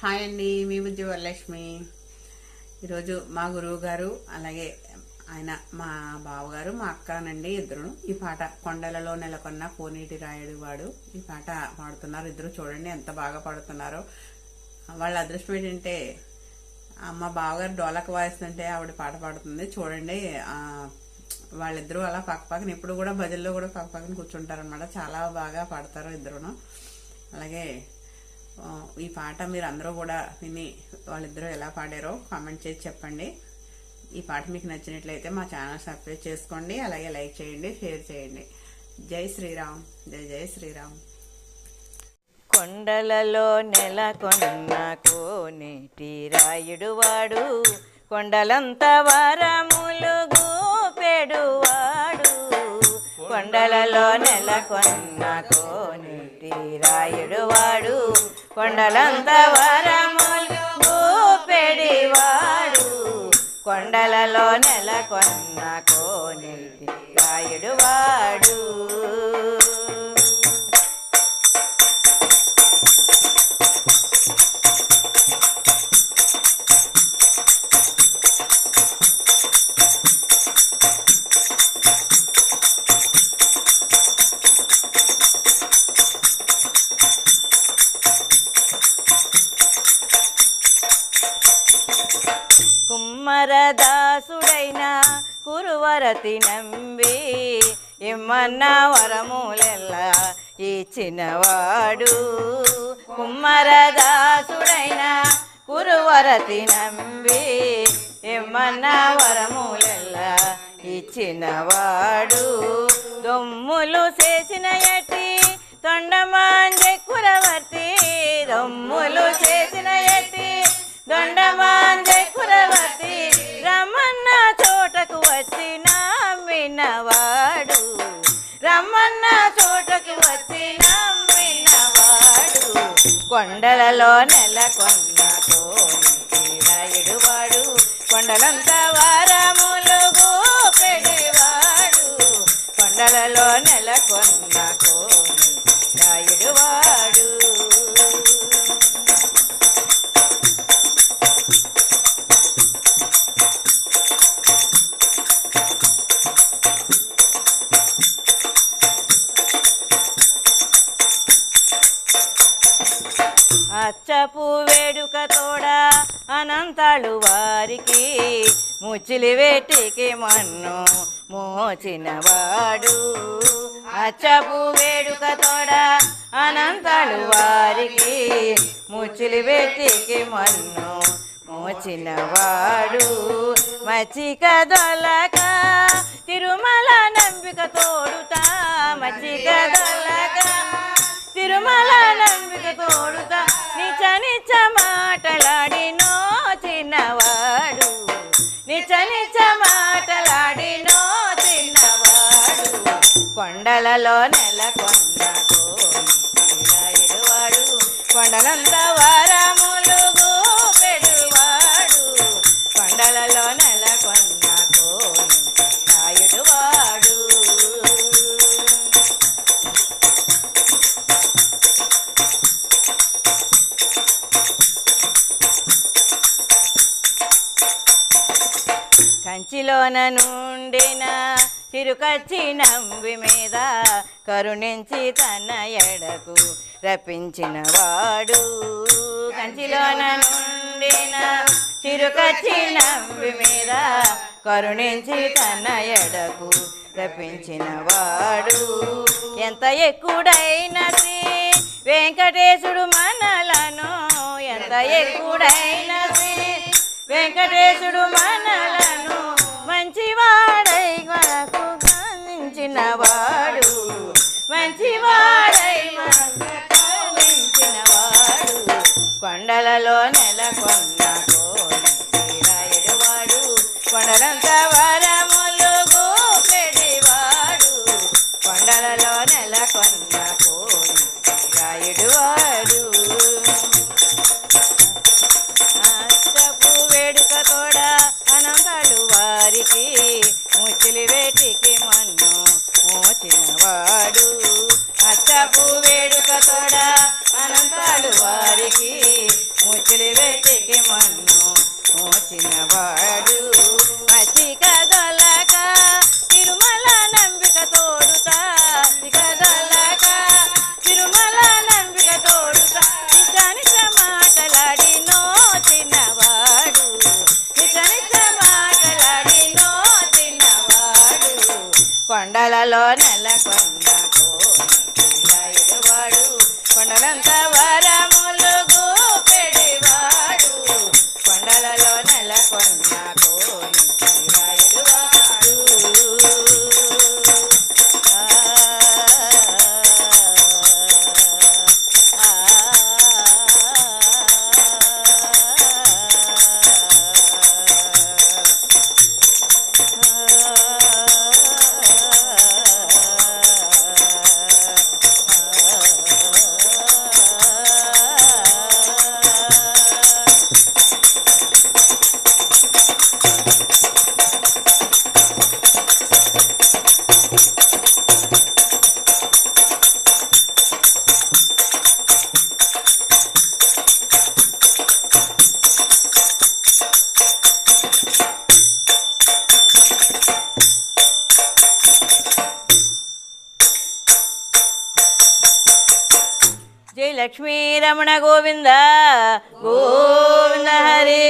Hi అండి మీ బుజ్జి వరలక్ష్మి ఈరోజు మా గురువు గారు అలాగే ఆయన మా బావగారు మా అక్కనండి ఇద్దరు. ఈ పాట కొండలలో నెలకొన్న కోనేటి రాయుడు వాడు ఈ పాట పాడుతున్నారు. ఇద్దరు చూడండి ఎంత బాగా పాడుతున్నారో. వాళ్ళ అదృష్టం ఏంటంటే మా బావగారు వాయిస్ వాయిస్తుంటే ఆవిడ పాట పాడుతుంది. చూడండి వాళ్ళిద్దరూ అలా పక్క పక్కన ఇప్పుడు కూడా భజనలో కూడా పక్క పక్కన కూర్చుంటారనమాట చాలా బాగా పాడతారు ఇద్దరును. అలాగే ఈ పాట మీరు అందరూ కూడా విని వాళ్ళిద్దరూ ఎలా పాడారో కామెంట్ చేసి చెప్పండి. ఈ పాట మీకు నచ్చినట్లయితే మా ఛానల్ సబ్స్క్రైబ్ చేసుకోండి అలాగే లైక్ చేయండి షేర్ చేయండి. జై శ్రీరామ్ జై జై శ్రీరామ్. కొండలలో నెలకొన్న కోనేటి రాయుడు వాడు కొండలంత వరములు గూపెడు వాడు. కొండలలో నెలకొన్న కోనేటి రాయుడు వాడు కొండలంత వరములు గూపెడి వాడు కొండలలో నెలకొన్న కోనేటి రాయుడు వాడు అమరదాసుడైన కురువరతి నంబి ఇమ్మన్న వరములెల్లా ఇచ్చినవాడు. కుమ్మరదాసుడైన కురువరతి నంబి ఇమ్మన్న వరములెల్లా ఇచ్చినవాడు. దొమ్ములు చేసిన ఎట్టి తొండమాంజె కురవర్తి. దొమ్ములు చేసిన ఎట్టి దొండమాంజ అన్న చోటకి వచ్చి నమ్మినవాడు కొండలలో నెలకొన్న కోరాయుడు వాడు కొండలంత వారములుగు పెడివాడు కొండలలో నెలకొన్న కోరాయుడు అచ్చపు వేడుక తోడ అనంతాలు వారికి ముచ్చిలి వేటికి మన్ను మోచినవాడు. అచ్చపు వేడుక తోడ అనంతాలు వారికి ముచ్చిలి వేటికి మన్ను మోచినవాడు. మచ్చిక దొలక తిరుమల నంబిక తోడుతా మచ్చిక దొలక తిరుమల నంబిక తోడుతా. నిచ నిచ మాటలాడి నో చిన్నవాడు. నిచ నిచ మాటలాడి నో చిన్నవాడు. కొండలలో నెల కోరాయుడు వాడు. కొండలంతా వారములు కంచిలోన నుండిన తిరుకచ్చి నంబి మీద కరుణించి తన ఎడకు రప్పించిన వాడు. కంచిలోన నుండిన తిరుకచ్చి నంబి మీద కరుణించి తన ఎడకు రప్పించిన వాడు. ఎంత ఎక్కుడైన శ్రీ వెంకటేశుడు మనలను ఎంత ఎక్కుడైన శ్రీ వెంకటేశుడు మనలను కొండలలో నెలకొన్న కోరాయుడు వాడు కొండలంత వరములు గోపెడివాడు కొండలలో నెలకొన్న కోరాయుడు వాడు అష్టపు వేడుక తోడా అనంతాడు వారికి ముచ్చిలి వేటికి మన్ను మోచినవాడు. అష్టపు వేడుక తోడ అనంతాడు వారికి ముచ్చిలి వేటికి మన్ను మోచినవాడు. అచిక దొలక తిరుమల నంబిక తోడుతా. చిక దొలక తిరుమల నంబిక తోడుతా. నిజ మాటలాడి నో నిజ నిజ మాటలాడి నోచినవాడు. కొండలలో నెలకొన్న కోనివాడు కొండలంత వరములు జయ లక్ష్మీ రమణ గోవింద గోవింద హరి.